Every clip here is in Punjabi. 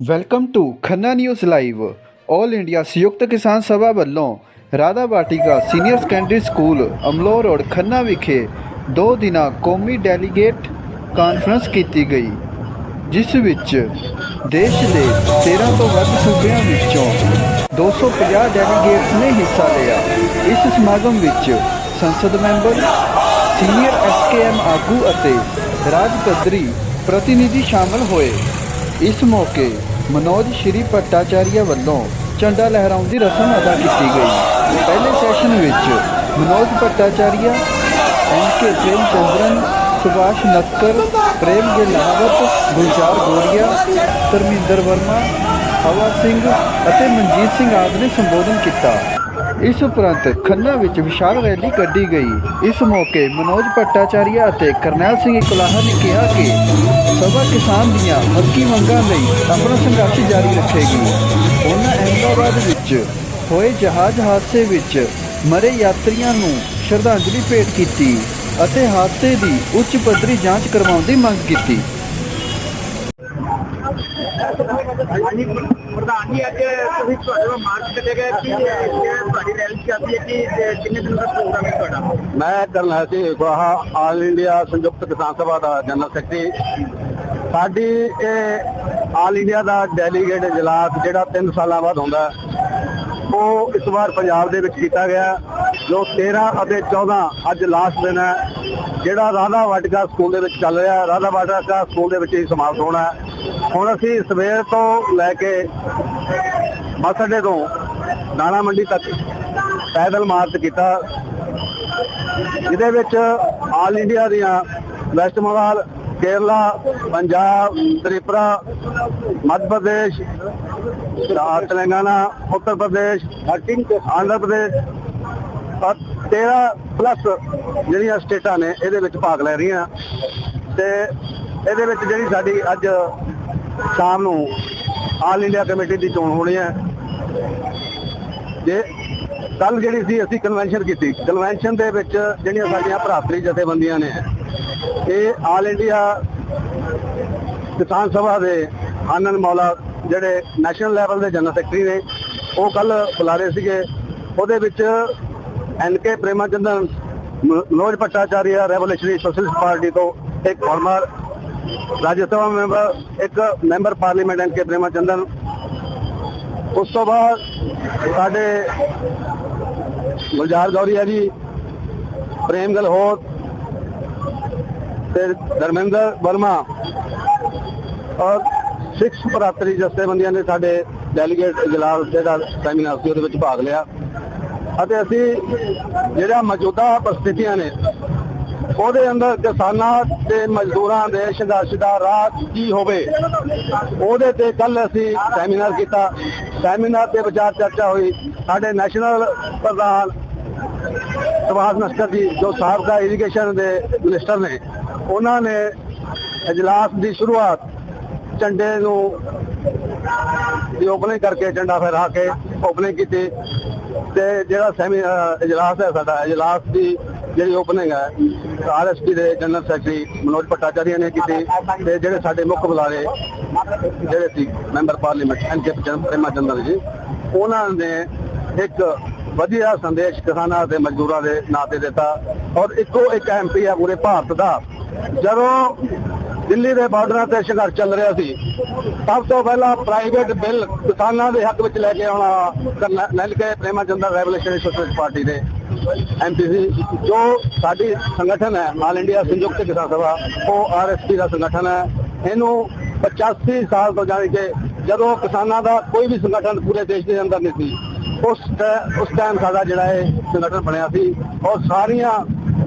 Welcome to Khanna news live 올 India Sanyukt Kisan Sabha ਵੱਲੋਂ Radha Batika senior secondary school Amloh road Khanna ਵਿਖੇ ਦੋ ਦਿਨਾਂ ਕੌਮੀ ਡੈਲੀਗੇਟ ਕਾਨਫਰੰਸ ਕੀਤੀ ਗਈ, ਜਿਸ ਵਿੱਚ ਦੇਸ਼ ਦੇ 13 ਤੋਂ ਵੱਧ ਸੂਬਿਆਂ ਵਿੱਚੋਂ 250 ਡੈਲੀਗੇਟਸ ਨੇ ਹਿੱਸਾ ਲਿਆ। ਇਸ ਸਮਾਗਮ ਵਿੱਚ ਸੰਸਦ ਮੈਂਬਰ, ਸੀਨੀਅਰ ਐਸਕੇਐਮ ਆਗੂ ਅਤੇ ਰਾਜ ਪੱਧਰੀ ਪ੍ਰਤੀਨਿਧੀ ਸ਼ਾਮਲ ਹੋਏ। ਇਸ ਮੌਕੇ ਮਨੋਜ ਸ਼੍ਰੀ ਭੱਟਾਚਾਰੀਆ ਵੱਲੋਂ ਝੰਡਾ ਲਹਿਰਾਉਣ ਦੀ ਰਸਮ ਅਦਾ ਕੀਤੀ ਗਈ। ਪਹਿਲੇ ਸੈਸ਼ਨ ਵਿੱਚ ਮਨੋਜ ਭੱਟਾਚਾਰੀਆ ਐਨ ਕੇ ਪ੍ਰੇਮ ਚੰਦਰਨ ਸੁਭਾਸ਼ ਨਸਕਰ, ਪ੍ਰੇਮ ਗਿੱਲਾਵਤ ਗੁਲਜ਼ਾਰ ਗੋਰੀਆ, ਧਰਮਿੰਦਰ ਵਰਮਾ, ਹਵਾ ਸਿੰਘ ਅਤੇ ਮਨਜੀਤ ਸਿੰਘ ਆਦਿ ਨੇ ਸੰਬੋਧਨ ਕੀਤਾ। ਇਸ ਉਪਰੰਤ ਖੰਨਾ ਵਿੱਚ ਵਿਸ਼ਾਲ ਰੈਲੀ ਕੱਢੀ ਗਈ। ਇਸ ਮੌਕੇ ਮਨੋਜ ਭੱਟਾਚਾਰੀਆ ਅਤੇ ਕਰਨੈਲ ਸਿੰਘ ਇਕਲਾਹਾ ਨੇ ਕਿਹਾ ਕਿ ਸਭਾ ਕਿਸਾਨ ਦੀਆਂ ਹੱਕੀ ਮੰਗਾਂ ਲਈ ਆਪਣਾ ਸੰਘਰਸ਼ ਜਾਰੀ ਰੱਖੇਗੀ। ਉਹਨਾਂ ਅਹਿਮਦਾਬਾਦ ਵਿੱਚ ਹੋਏ ਜਹਾਜ਼ ਹਾਦਸੇ ਵਿੱਚ ਮਰੇ ਯਾਤਰੀਆਂ ਨੂੰ ਸ਼ਰਧਾਂਜਲੀ ਭੇਟ ਕੀਤੀ ਅਤੇ ਹਾਦਸੇ ਦੀ ਉੱਚ ਪੱਧਰੀ ਜਾਂਚ ਕਰਵਾਉਣ ਦੀ ਮੰਗ ਕੀਤੀ। ਪ੍ਰਧਾਨ ਜੀ ਅੱਜ ਤੁਸੀਂ ਤੁਹਾਡੇ ਵੱਲੋਂ ਮਾਰਚ ਕੱਢੇ ਗਏ ਕਿ ਤੁਹਾਡੀ ਰੈਲੀ ਚੱਲਦੀ ਹੈ ਕਿ ਕਿੰਨੇ ਦਿਨ ਦਾ ਪ੍ਰੋਗਰਾਮ ਹੈ ਤੁਹਾਡਾ? ਮੈਂ ਕਰਨੈਲ ਸਿੰਘ ਗਵਾਹਾ ਆਲ ਇੰਡੀਆ ਸੰਯੁਕਤ ਕਿਸਾਨ ਸਭਾ ਦਾ ਜਨਰਲ ਸੈਕਟਰੀ। ਸਾਡੀ ਇਹ ਆਲ ਇੰਡੀਆ ਦਾ ਡੈਲੀਗੇਟ ਇਜਲਾਸ ਜਿਹੜਾ 3 ਸਾਲਾਂ ਬਾਅਦ ਹੁੰਦਾ, ਉਹ ਇਸ ਵਾਰ ਪੰਜਾਬ ਦੇ ਵਿੱਚ ਕੀਤਾ ਗਿਆ। ਜੋ 13 ਅਤੇ 14 ਅੱਜ ਲਾਸਟ ਦਿਨ ਹੈ, ਜਿਹੜਾ ਰਾਧਾ ਵਾਟਿਕਾ ਸਕੂਲ ਦੇ ਵਿੱਚ ਚੱਲ ਰਿਹਾ। ਰਾਧਾ ਵਾਟਿਕਾ ਸਕੂਲ ਦੇ ਵਿੱਚ ਹੀ ਸਮਾਪਤ ਹੋਣਾ ਹੈ। ਹੁਣ ਅਸੀਂ ਸਵੇਰ ਤੋਂ ਲੈ ਕੇ ਬੱਸ ਅੱਡੇ ਤੋਂ ਦਾਣਾ ਮੰਡੀ ਤੱਕ ਪੈਦਲ ਮਾਰਚ ਕੀਤਾ। ਜਿਹਦੇ ਵਿੱਚ ਆਲ ਇੰਡੀਆ ਦੀਆਂ ਵੈਸਟ ਬੰਗਾਲ ਕੇਰਲਾ ਪੰਜਾਬ ਤ੍ਰਿਪੁਰਾ ਮੱਧ ਪ੍ਰਦੇਸ਼ ਤੇਲੰਗਾਨਾ ਉੱਤਰ ਪ੍ਰਦੇਸ਼ ਆਂਧਰਾ ਪ੍ਰਦੇਸ਼ ਔਰ 13 ਪਲੱਸ ਜਿਹੜੀਆਂ ਸਟੇਟਾਂ ਨੇ, ਇਹਦੇ ਵਿੱਚ ਭਾਗ ਲੈ ਰਹੀਆਂ। ਤੇ ਇਹਦੇ ਵਿੱਚ ਜਿਹੜੀ ਸਾਡੀ ਅੱਜ ਸ਼ਾਮ ਨੂੰ ਆਲ ਇੰਡੀਆ ਕਮੇਟੀ ਦੀ ਚੋਣ ਹੋਣੀ ਹੈ। ਜੇ ਕੱਲ ਜਿਹੜੀ ਸੀ, ਅਸੀਂ ਕਨਵੈਨਸ਼ਨ ਕੀਤੀ। ਕਨਵੈਨਸ਼ਨ ਦੇ ਵਿੱਚ ਜਿਹੜੀਆਂ ਸਾਡੀਆਂ ਭਰਾਤਰੀ ਜਥੇਬੰਦੀਆਂ ਨੇ, ਇਹ ਆਲ ਇੰਡੀਆ ਕਿਸਾਨ ਸਭਾ ਦੇ ਆਨੰਦ ਮੌਲਾ, ਜਿਹੜੇ ਨੈਸ਼ਨਲ ਲੈਵਲ ਦੇ ਜਨਰਲ ਸੈਕਟਰੀ ਨੇ, ਉਹ ਕੱਲ ਬੁਲਾਰੇ ਸੀਗੇ। ਉਹਦੇ ਵਿੱਚ N K Premachandran Manoj Bhattacharya revolutionary socialist party ਤੋਂ ਇੱਕ ਫਾਰਮਰ ਰਾਜ ਸਭਾ ਮੈਂਬਰ, ਇੱਕ member parliament N K Prema Chandan ਉਸ ਤੋਂ ਬਾਅਦ ਸਾਡੇ ਗੁਲਜ਼ਾਰ ਗੌਰੀਆ ਜੀ, ਪ੍ਰੇਮ ਗਲਹੋਤ ਤੇ ਧਰਮਿੰਦਰ ਵਰਮਾ। ਔਰ ਸਿਕਸ ਭਰਾਤਰੀ ਜਥੇਬੰਦੀਆਂ ਨੇ ਸਾਡੇ ਡੈਲੀਗੇਟ ਇਜਲਾਸ ਜਿਹੜਾ ਸੈਮੀਨਾਰ ਸੀ ਉਹਦੇ ਵਿੱਚ ਭਾਗ ਲਿਆ। ਅਤੇ ਅਸੀਂ ਜਿਹੜਾ ਮੌਜੂਦਾ ਪਰਿਸਥਿਤੀਆਂ ਨੇ ਉਹਦੇ ਅੰਦਰ ਕਿਸਾਨਾਂ ਤੇ ਮਜ਼ਦੂਰਾਂ ਦੇ ਸੰਘਰਸ਼ ਦਾ ਰਾਹ ਕੀ ਹੋਵੇ? ਉਹਦੇ ਤੇ ਕੱਲ ਅਸੀਂ ਸੈਮੀਨਾਰ ਕੀਤਾ। ਸੈਮੀਨਾਰ ਤੇ ਵਿਚਾਰ ਚਰਚਾ ਹੋਈ। ਸਾਡੇ ਨੈਸ਼ਨਲ ਪ੍ਰਧਾਨ ਸੁਭਾਸ਼ ਨਸਕਰ ਜੀ, ਜੋ ਸਾਬਕਾ ਇਰੀਗੇਸ਼ਨ ਦੇ ਮਿਨਿਸਟਰ ਨੇ, ਉਹਨਾਂ ਨੇ ਇਜਲਾਸ ਦੀ ਸ਼ੁਰੂਆਤ ਝੰਡੇ ਨੂੰ ਦੀ ਓਪਨਿੰਗ ਕਰਕੇ ਝੰਡਾ ਫਹਿਰਾ ਕੇ ਓਪਨਿੰਗ ਕੀਤੀ। ਤੇ ਜਿਹੜਾ ਸੈਮੀ ਇਜਲਾਸ ਹੈ ਸਾਡਾ, ਇਜਲਾਸ ਦੀ ਜਿਹੜੀ ਓਪਨਿੰਗ ਹੈ ਆਰਐਸਪੀ ਦੇ ਜਨਰਲ ਸੈਕਟਰੀ ਮਨੋਜ ਭੱਟਾਚਾਰੀਆ ਨੇ ਕੀਤੀ ਤੇ ਜਿਹੜੇ ਸਾਡੇ ਮੁੱਖ ਬੁਲਾਰੇ ਜਿਹੜੇ ਸੀ member parliament N K Premachandran ji, ਉਹਨਾਂ ਨੇ ਇੱਕ ਵਧੀਆ ਸੰਦੇਸ਼ ਕਿਸਾਨਾਂ ਤੇ ਮਜ਼ਦੂਰਾਂ ਦੇ ਨਾਂ ਤੇ ਦਿੱਤਾ ਔਰ ਇੱਕੋ ਇੱਕ ਐਮਪੀ ਹੈ ਪੂਰੇ ਭਾਰਤ ਦਾ। ਜਦੋਂ ਦਿੱਲੀ ਦੇ ਬਾਰਡਰਾਂ ਤੇ ਸੰਘਰਸ਼ ਚੱਲ ਰਿਹਾ ਸੀ। ਸਭ ਤੋਂ ਪਹਿਲਾਂ ਪ੍ਰਾਈਵੇਟ ਬਿੱਲ ਕਿਸਾਨਾਂ ਦੇ ਹੱਕ ਵਿੱਚ ਲੈ ਕੇ ਆਉਣਾ Karnail K Prema Chandra revolutionary socialist party ਦੇ ਐਮਪੀ ਸੀ ਜੋ ਸਾਡੀ ਸੰਗਠਨ ਹੈ ਆਲ ਇੰਡੀਆ ਸੰਯੁਕਤ ਕਿਸਾਨ ਸਭਾ, ਉਹ ਆਰਐਸਪੀ ਦਾ ਸੰਗਠਨ ਹੈ। ਇਹਨੂੰ 85 ਸਾਲ ਤੋਂ ਜਾਣੀ ਕਿ ਜਦੋਂ ਕਿਸਾਨਾਂ ਦਾ ਕੋਈ ਵੀ ਸੰਗਠਨ ਪੂਰੇ ਦੇਸ਼ ਦੇ ਅੰਦਰ ਨਹੀਂ ਸੀ, ਉਸ ਟੈ- ਉਸ ਟਾਈਮ ਸਾਡਾ ਜਿਹੜਾ ਇਹ ਸੰਗਠਨ ਬਣਿਆ ਸੀ ਔਰ ਸਾਰੀਆਂ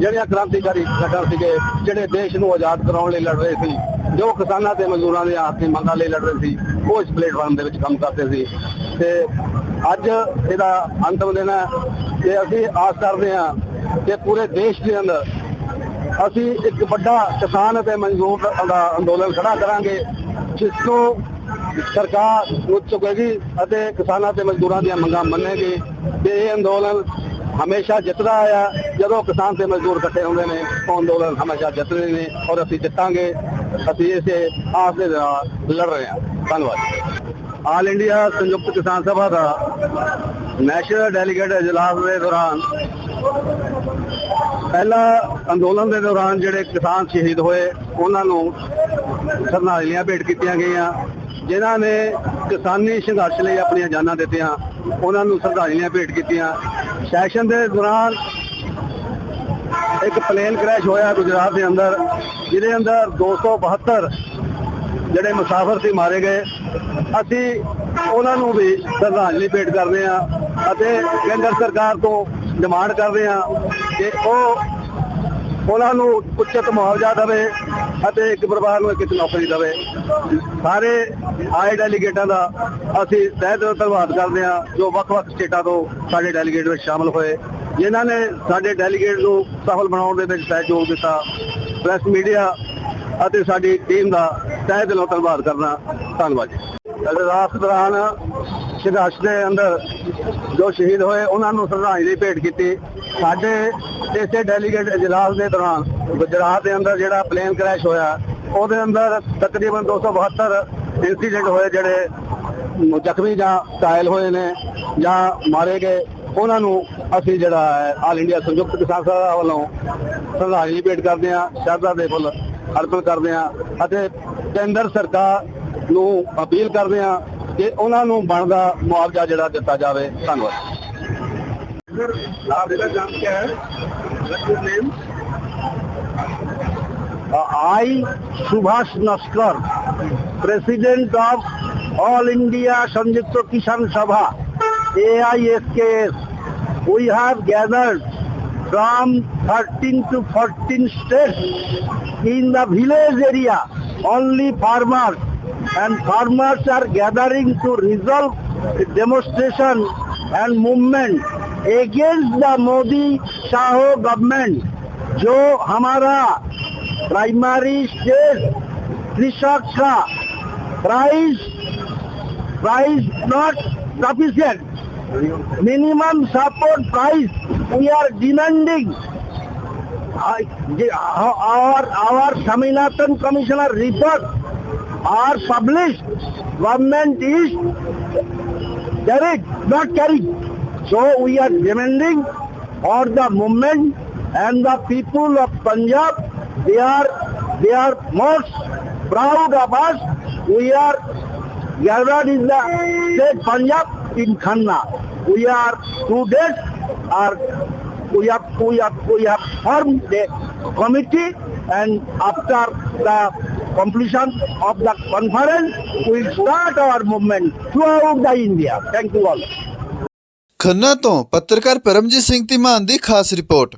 ਜਿਹੜੀਆਂ ਕ੍ਰਾਂਤੀਕਾਰੀ ਸੰਗਠਨ ਸੀਗੇ, ਜਿਹੜੇ ਦੇਸ਼ ਨੂੰ ਆਜ਼ਾਦ ਕਰਾਉਣ ਲਈ ਲੜ ਰਹੇ ਸੀ, ਜੋ ਕਿਸਾਨਾਂ ਤੇ ਮਜ਼ਦੂਰਾਂ ਦੇ ਆਪਸੀ ਮੰਗਾਂ ਲਈ ਲੜ ਰਹੇ ਸੀ, ਉਹ ਇਸ ਪਲੇਟਫਾਰਮ ਦੇ ਵਿੱਚ ਕੰਮ ਕਰਦੇ ਸੀ। ਤੇ ਅੱਜ ਇਹਦਾ ਅੰਤਮ ਦਿਨ ਹੈ। ਤੇ ਅਸੀਂ ਆਸ ਕਰਦੇ ਹਾਂ ਕਿ ਪੂਰੇ ਦੇਸ਼ ਦੇ ਅੰਦਰ ਅਸੀਂ ਇੱਕ ਵੱਡਾ ਕਿਸਾਨ ਅਤੇ ਮਜ਼ਦੂਰ ਦਾ ਅੰਦੋਲਨ ਖੜਾ ਕਰਾਂਗੇ, ਜਿਸ ਨੂੰ ਸਰਕਾਰ ਉੱਚ ਚੁੱਕੇਗੀ ਅਤੇ ਕਿਸਾਨਾਂ ਤੇ ਮਜ਼ਦੂਰਾਂ ਦੀਆਂ ਮੰਗਾਂ ਮੰਨੇਗੀ ਤੇ ਇਹ ਅੰਦੋਲਨ ਹਮੇਸ਼ਾ ਜਿੱਤਦਾ ਆਇਆ। ਜਦੋਂ ਕਿਸਾਨ ਤੇ ਮਜ਼ਦੂਰ ਇਕੱਠੇ ਹੁੰਦੇ ਨੇ ਉਹ ਅੰਦੋਲਨ ਹਮੇਸ਼ਾ ਜਿੱਤਦੇ ਨੇ ਔਰ ਅਸੀਂ ਜਿੱਤਾਂਗੇ, ਅਸੀਂ ਇਸੇ ਆਸ ਦੇ ਨਾਲ ਲੜ ਰਹੇ ਹਾਂ। ਧੰਨਵਾਦ। ਆਲ ਇੰਡੀਆ ਸੰਯੁਕਤ ਕਿਸਾਨ ਸਭਾ ਦਾ ਨੈਸ਼ਨਲ ਡੈਲੀਗੇਟ ਇਜਲਾਸ ਦੇ ਦੌਰਾਨ ਪਹਿਲਾ ਅੰਦੋਲਨ ਦੇ ਦੌਰਾਨ ਜਿਹੜੇ ਕਿਸਾਨ ਸ਼ਹੀਦ ਹੋਏ, ਉਹਨਾਂ ਨੂੰ ਸ਼ਰਧਾਂਜਲੀਆਂ ਭੇਟ ਕੀਤੀਆਂ ਗਈਆਂ। ਜਿਨ੍ਹਾਂ ਨੇ ਕਿਸਾਨੀ ਸੰਘਰਸ਼ ਲਈ ਆਪਣੀਆਂ ਜਾਨਾਂ ਦਿੱਤੀਆਂ, ਉਹਨਾਂ ਨੂੰ ਸ਼ਰਧਾਂਜਲੀਆਂ ਭੇਟ ਕੀਤੀਆਂ। ਸੈਸ਼ਨ ਦੇ ਦੌਰਾਨ ਇੱਕ ਪਲੇਨ ਕ੍ਰੈਸ਼ ਹੋਇਆ ਗੁਜਰਾਤ ਦੇ ਅੰਦਰ, ਜਿਹਦੇ ਅੰਦਰ 272 ਜਿਹੜੇ ਮੁਸਾਫਰ ਸੀ ਮਾਰੇ ਗਏ। ਅਸੀਂ ਉਹਨਾਂ ਨੂੰ ਵੀ ਸ਼ਰਧਾਂਜਲੀ ਭੇਟ ਕਰਦੇ ਹਾਂ ਅਤੇ ਕੇਂਦਰ ਸਰਕਾਰ ਤੋਂ ਡਿਮਾਂਡ ਕਰਦੇ ਹਾਂ ਕਿ ਉਹ ਉਹਨਾਂ ਨੂੰ ਉੱਚਤ ਮੁਆਵਜ਼ਾ ਦੇਵੇ ਅਤੇ ਇੱਕ ਪਰਿਵਾਰ ਨੂੰ ਇੱਕ ਨੌਕਰੀ ਦੇਵੇ। ਸਾਰੇ ਆਏ ਡੈਲੀਗੇਟਾਂ ਦਾ ਅਸੀਂ ਤਹਿ ਦਿਲੋਂ ਧੰਨਵਾਦ ਕਰਦੇ ਹਾਂ ਜੋ ਵੱਖ-ਵੱਖ ਸਟੇਟਾਂ ਤੋਂ ਸਾਡੇ ਡੈਲੀਗੇਟ ਵਿੱਚ ਸ਼ਾਮਲ ਹੋਏ। ਜਿਨ੍ਹਾਂ ਨੇ ਸਾਡੇ ਡੈਲੀਗੇਟ ਨੂੰ ਸਫਲ ਬਣਾਉਣ ਦੇ ਵਿੱਚ ਸਹਿਯੋਗ ਦਿੱਤਾ। ਪ੍ਰੈਸ ਮੀਡੀਆ ਅਤੇ ਸਾਡੀ ਟੀਮ ਦਾ ਤਹਿ ਦਿਲੋਂ ਧੰਨਵਾਦ ਕਰਨਾ। ਧੰਨਵਾਦ ਜੀ। ਰਾਤ ਦੌਰਾਨ ਸੰਘਰਸ਼ ਦੇ ਅੰਦਰ ਜੋ ਸ਼ਹੀਦ ਹੋਏ, ਉਹਨਾਂ ਨੂੰ ਸ਼ਰਧਾਂਜਲੀ ਭੇਟ ਕੀਤੀ। ਸਾਡੇ ਇਸੇ ਡੈਲੀਗੇਟ ਇਜਲਾਸ ਦੇ ਦੌਰਾਨ ਗੁਜਰਾਤ ਦੇ ਅੰਦਰ ਜਿਹੜਾ ਪਲੇਨ ਕ੍ਰੈਸ਼ ਹੋਇਆ, ਉਹਦੇ ਅੰਦਰ ਤਕਰੀਬਨ 272 ਇਨਸੀਡੈਂਟ ਹੋਏ ਜਿਹੜੇ ਜ਼ਖਮੀ ਜਾਂ ਘਾਇਲ ਹੋਏ ਨੇ ਜਾਂ ਮਾਰੇ ਗਏ ਉਹਨਾਂ ਨੂੰ ਅਸੀਂ ਜਿਹੜਾ ਹੈ ਆਲ ਇੰਡੀਆ ਸੰਯੁਕਤ ਕਿਸਾਨ ਸਭਾ ਵੱਲੋਂ ਸ਼ਰਧਾਂਜਲੀ ਭੇਟ ਕਰਦੇ ਹਾਂ ਸ਼ਰਧਾ ਦੇ ਫੁੱਲ ਅਰਪਣ ਕਰਦੇ ਹਾਂ ਅਤੇ ਕੇਂਦਰ ਸਰਕਾਰ ਨੂੰ ਅਪੀਲ ਕਰਦੇ ਹਾਂ ਕਿ ਉਹਨਾਂ ਨੂੰ ਬਣਦਾ ਮੁਆਵਜ਼ਾ ਜਿਹੜਾ ਦਿੱਤਾ ਜਾਵੇ ਧੰਨਵਾਦ आपका नाम क्या है name I, Subhash Naskar, President of All India Sanjukta Kisan Sabha, AISKS, we have gathered from 13 to 14 states in the village area, only farmers, and farmers are gathering to resolve the demonstration and movement against the Modi Shaho government. जो हमारा प्राइमरी स्टेज কৃষকরা price price not sufficient minimum support price we are demanding our our Saminathan Commissioner report are published. Government is carried, not carried. So we are demanding for the movement and the people of Punjab, they are they are most proud of us. We are gathered in the state Punjab in Khanna. We are two days are we have we have we have formed a committee and after the completion of the conference we will start our movement throughout the India. Thank you all. Khanna ਤੋਂ ਪੱਤਰਕਾਰ ਪਰਮਜੀਤ ਸਿੰਘ ਧੀਮਾਨ ਦੀ ਖਾਸ ਰਿਪੋਰਟ